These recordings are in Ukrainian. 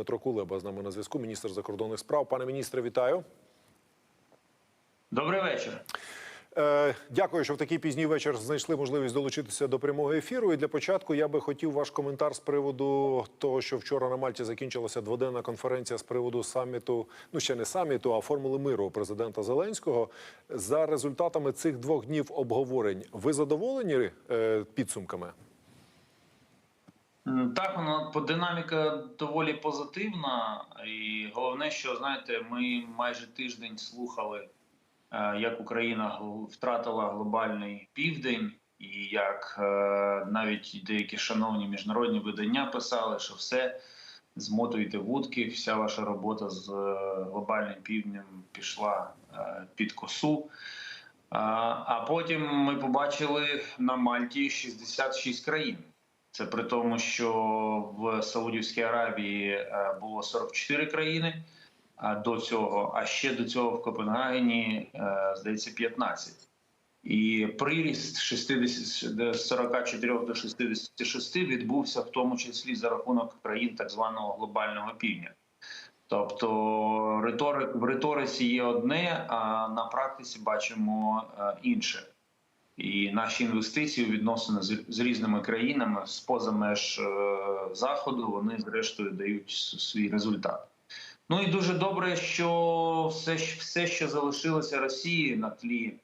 Дмитро Кулеба з нами на зв'язку, міністр закордонних справ. Пане міністре, вітаю. Добрий вечір. Е, дякую, що в такий пізній вечір знайшли можливість долучитися до прямого ефіру. І для початку я би хотів ваш коментар з приводу того, що вчора на Мальті закінчилася дводенна конференція з приводу саміту, ну ще не саміту, а формули миру президента Зеленського. За результатами цих двох днів обговорень, ви задоволені е, підсумками? М, Так, воно по динаміка доволі позитивна, і головне, що знаєте, ми майже тиждень слухали, е, як Україна втратила глобальний південь, і як е, навіть деякі шановні міжнародні видання писали, що все змотуйте вудки, вся ваша робота з е, глобальним півднем пішла е, під косу. А потім ми побачили на Мальті 66 країн. Це при тому, що в Саудівській Аравії е, було 44 країни до цього, а ще до цього в Копенгагені, е, здається, 15. І приріст 60, з 44 до 66 відбувся в тому числі за рахунок країн так званого глобального півдня. Тобто риторик в риториці є одне, а на практиці бачимо е, інше. І наші інвестиції у відносини з, різними країнами з поза меж е, заходу вони зрештою дають свій результат. Ну і дуже добре, що все, все, що залишилося Росії на тлі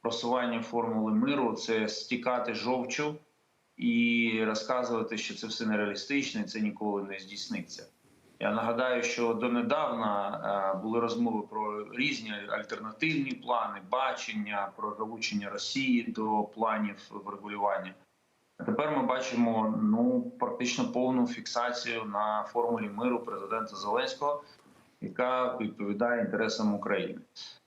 просування формули миру, це стікати жовчу і розказувати, що це все нереалістично, і це ніколи не здійсниться. Я нагадаю, що донедавна е, були розмови про різні альтернативні плани, бачення про залучення Росії до планів врегулювання. Тепер ми бачимо ну практично повну фіксацію на формулі миру президента Зеленського, яка відповідає інтересам України.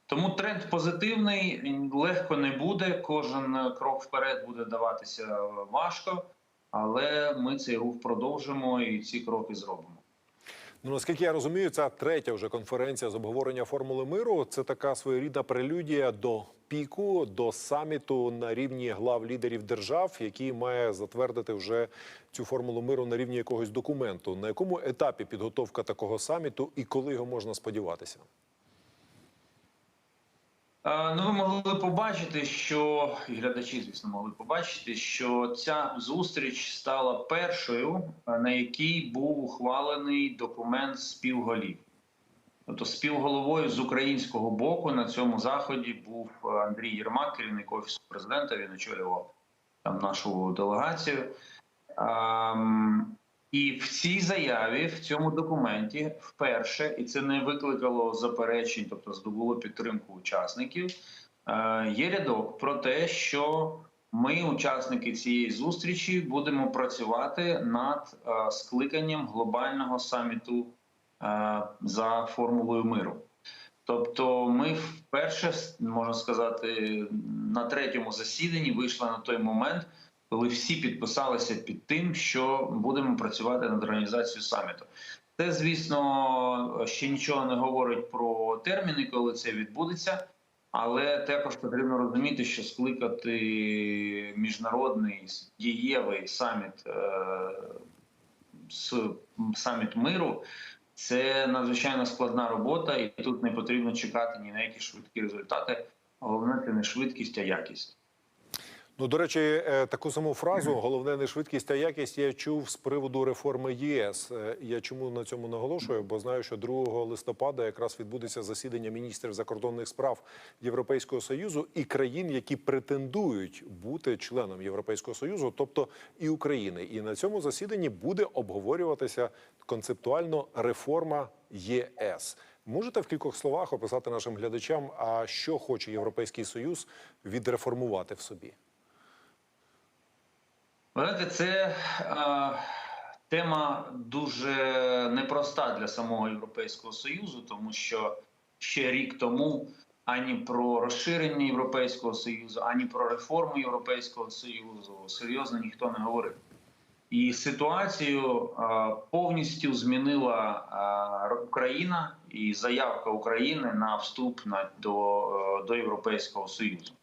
Тому тренд позитивний, легко не буде. Кожен крок вперед буде даватися важко, але ми цей рух продовжимо і ці кроки зробимо. Ну наскільки я розумію, ця третя вже конференція з обговорення формули миру. Це така своєрідна прелюдія до піку, до саміту на рівні глав лідерів держав, який має затвердити вже цю формулу миру на рівні якогось документу. На якому етапі підготовка такого саміту і коли його можна сподіватися? Е, Ну, ви могли побачити, що і глядачі, звісно, могли побачити, що ця зустріч стала першою, е, на якій був ухвалений документ співголів. Тобто співголовою з українського боку на цьому заході був е, Андрій Єрмак, керівник офісу президента. Він очолював там нашу делегацію. І в цій заяві, в цьому документі, вперше, і це не викликало заперечень, тобто здобуло підтримку учасників. е, Є рядок про те, що ми, учасники цієї зустрічі, будемо працювати над е, скликанням глобального саміту е, за формулою миру. Тобто, ми вперше можна сказати на третьому засіданні вийшли на той момент, коли всі підписалися під тим, що будемо працювати над організацією саміту. Це, звісно, ще нічого не говорить про терміни, коли це відбудеться, але також потрібно розуміти, що скликати міжнародний дієвий саміт е, саміт миру. Це надзвичайно складна робота, і тут не потрібно чекати ні на які швидкі результати. Головне це не швидкість, а якість. Ну, до речі, е, таку саму фразу головне не швидкість, а якість я чув з приводу реформи ЄС. Е, Я чому на цьому наголошую? Бо знаю, що 2 листопада якраз відбудеться засідання міністрів закордонних справ Європейського союзу і країн, які претендують бути членом Європейського союзу, тобто і України. І на цьому засіданні буде обговорюватися концептуально реформа ЄС. Можете в кількох словах описати нашим глядачам, а що хоче Європейський Союз відреформувати в собі? Знаєте, це е, тема дуже непроста для самого Європейського Союзу, тому що ще рік тому ані про розширення Європейського Союзу, ані про реформу Європейського Союзу серйозно ніхто не говорив. І ситуацію е, повністю змінила е, Україна і заявка України на вступ на, до, е, до Європейського Союзу.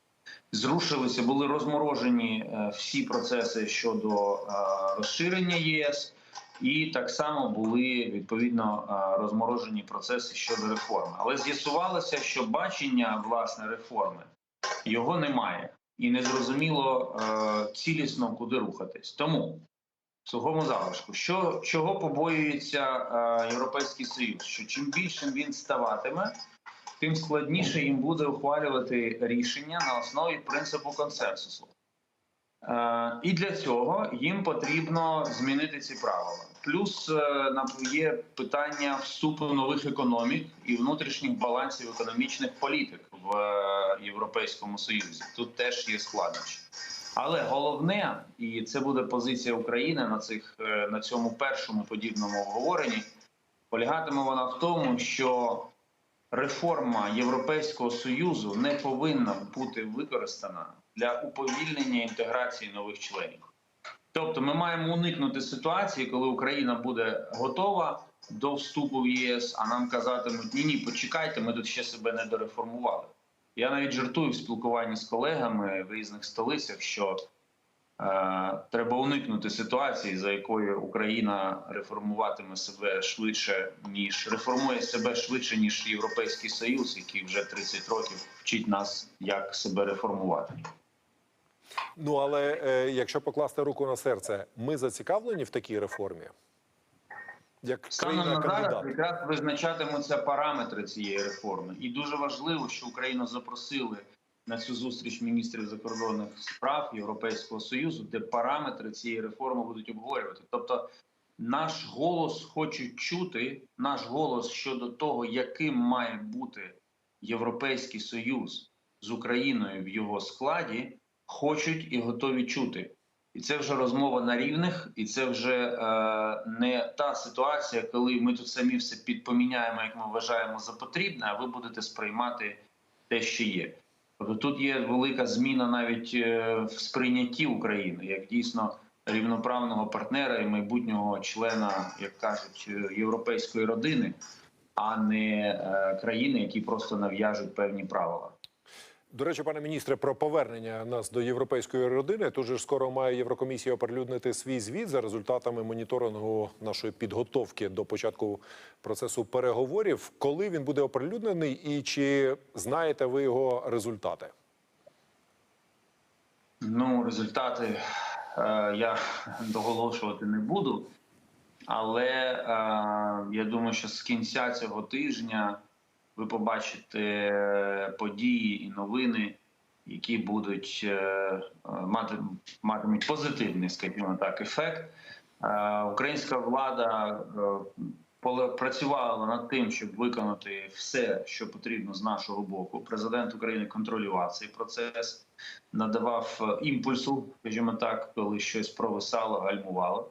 Зрушилися, були розморожені е, всі процеси щодо е, розширення ЄС, і так само були відповідно е, розморожені процеси щодо реформи. Але з'ясувалося, що бачення власне реформи його немає, і не зрозуміло цілісно куди рухатись. Тому сухому залишку, що чого побоюється Європейський Союз? Що чим більшим він ставатиме, тим складніше їм буде ухвалювати рішення на основі принципу консенсусу. Е, і для цього їм потрібно змінити ці правила. Плюс е, є питання вступу нових економік і внутрішніх балансів економічних політик в е, Європейському Союзі. Тут теж є складнощі. Але головне, і це буде позиція України на цих на цьому першому подібному обговоренні, полягатиме вона в тому, що реформа Європейського союзу не повинна бути використана для уповільнення інтеграції нових членів. Тобто, ми маємо уникнути ситуації, коли Україна буде готова до вступу в єС, а нам казатимуть: ні, ні, почекайте, ми тут ще себе не дореформували. Я навіть жартую в спілкуванні з колегами в різних столицях, що треба уникнути ситуації, за якою Україна реформуватиме себе швидше, ніж реформує себе швидше, ніж Європейський Союз, який вже 30 років вчить нас, як себе реформувати. Ну але е, якщо покласти руку на серце, ми зацікавлені в такій реформі? Як Станом на зараз якраз визначатимуться параметри цієї реформи, і дуже важливо, що Україну запросили на цю зустріч міністрів закордонних справ Європейського союзу, де параметри цієї реформи будуть обговорювати. Тобто, наш голос хочуть чути, наш голос щодо того, яким має бути Європейський Союз з Україною в його складі, хочуть і готові чути. І це вже розмова на рівних, і це вже е, не та ситуація, коли ми тут самі все підпоміняємо, як ми вважаємо за потрібне, а ви будете сприймати те, що є. Тобто тут є велика зміна навіть е, в сприйнятті України як дійсно рівноправного партнера і майбутнього члена, як кажуть, е, європейської родини, а не е, країни, які просто нав'яжуть певні правила. До речі, пане міністре, про повернення нас до європейської родини. Тут ж скоро має Єврокомісія оприлюднити свій звіт за результатами моніторингу нашої підготовки до початку процесу переговорів. Коли він буде оприлюднений, і чи знаєте ви його результати? Ну, результати е, я доголошувати не буду, але е, я думаю, що з кінця цього тижня ви побачите події і новини, які будуть е, е, мати матимуть позитивний, скажімо так, ефект. Е, Українська влада е, працювала над тим, щоб виконати все, що потрібно з нашого боку. Президент України контролював цей процес, надавав е, імпульсу, скажімо так, коли щось провисало, гальмувало.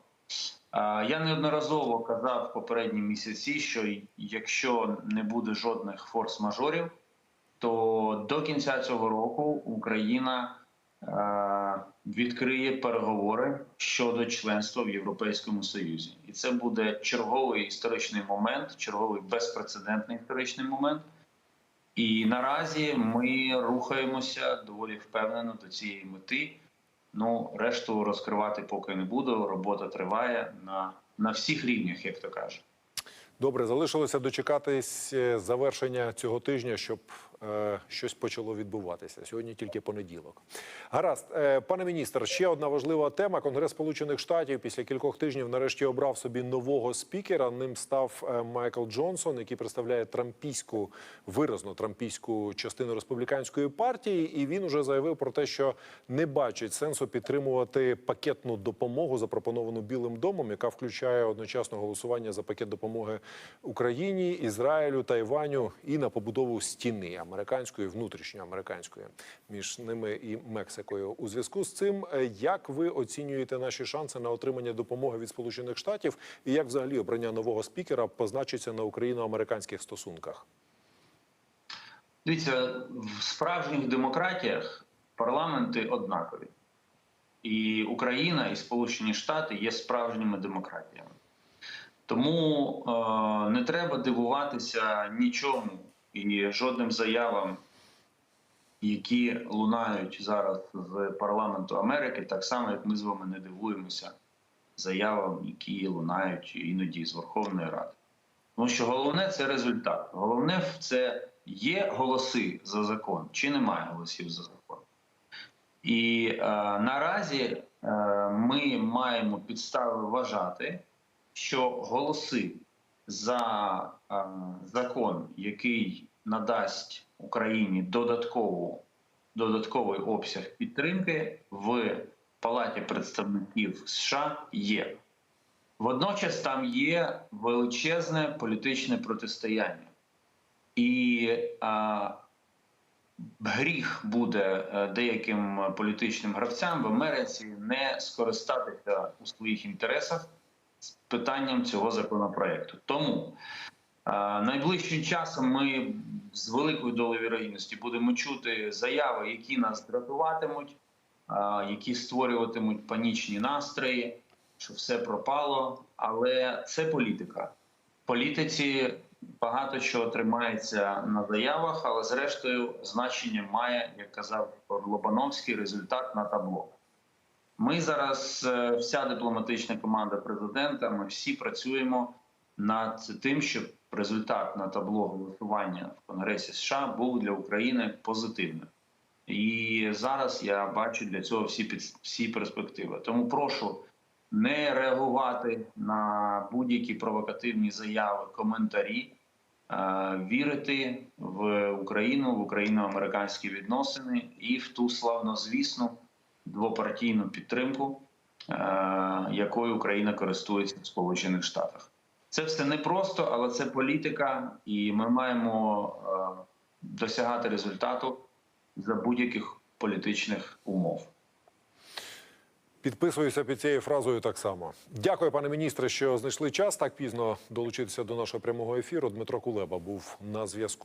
Я неодноразово казав попередні місяці, що якщо не буде жодних форс-мажорів, то до кінця цього року Україна е, відкриє переговори щодо членства в Європейському Союзі, і це буде черговий історичний момент, черговий безпрецедентний історичний момент. І наразі ми рухаємося доволі впевнено до цієї мети. Ну, решту розкривати поки не буду. Робота триває на, на всіх рівнях, як то кажуть. Добре, залишилося дочекатись е, завершення цього тижня, щоб щось почало відбуватися. Сьогодні тільки понеділок. Гаразд, е, пане міністр, ще одна важлива тема. Конгрес Сполучених Штатів після кількох тижнів нарешті обрав собі нового спікера. Ним став е, Майкл Джонсон, який представляє трампійську виразно трампійську частину республіканської партії. І він уже заявив про те, що не бачить сенсу підтримувати пакетну допомогу, запропоновану Білим домом, яка включає одночасно голосування за пакет допомоги Україні, Ізраїлю, Тайваню і на побудову стіни американської, внутрішньоамериканської між ними і Мексикою. У зв'язку з цим, е, як ви оцінюєте наші шанси на отримання допомоги від Сполучених Штатів, і як взагалі обрання нового спікера позначиться на україно-американських стосунках? Дивіться, в справжніх демократіях парламенти однакові, і Україна і Сполучені Штати є справжніми демократіями. Тому е, не треба дивуватися нічому і жодним заявам, які лунають зараз з парламенту Америки, так само як ми з вами не дивуємося заявам, які лунають іноді з Верховної Ради. Тому що головне це результат. Головне це є голоси за закон чи немає голосів за закон. І е, наразі е, ми маємо підстави вважати, що голоси за е, закон, який надасть Україні додаткову, додатковий обсяг підтримки в Палаті представників США є. Водночас там є величезне політичне протистояння. І а, гріх буде е, деяким політичним гравцям в Америці не скористатися у своїх інтересах з питанням цього законопроекту. Тому а, найближчим часом ми з великою долею вірогідності будемо чути заяви, які нас дратуватимуть, а, які створюватимуть панічні настрої, що все пропало. Але це політика. В політиці багато чого тримається на заявах, але зрештою значення має, як казав Лобановський, результат на табло. Ми зараз, е, вся дипломатична команда президента, ми всі працюємо над тим, щоб результат на табло голосування в Конгресі США був для України позитивним. І зараз я бачу для цього всі під всі перспективи. Тому прошу не реагувати на будь-які провокативні заяви, коментарі, е, вірити в Україну, в україно-американські відносини і в ту славнозвісну двопартійну підтримку, е, якою Україна користується в Сполучених Штатах. Це все непросто, але це політика, і ми маємо е, досягати результату за будь-яких політичних умов. Підписуюся під цією фразою так само. Дякую, пане міністре, що знайшли час так пізно долучитися до нашого прямого ефіру. Дмитро Кулеба був на зв'язку.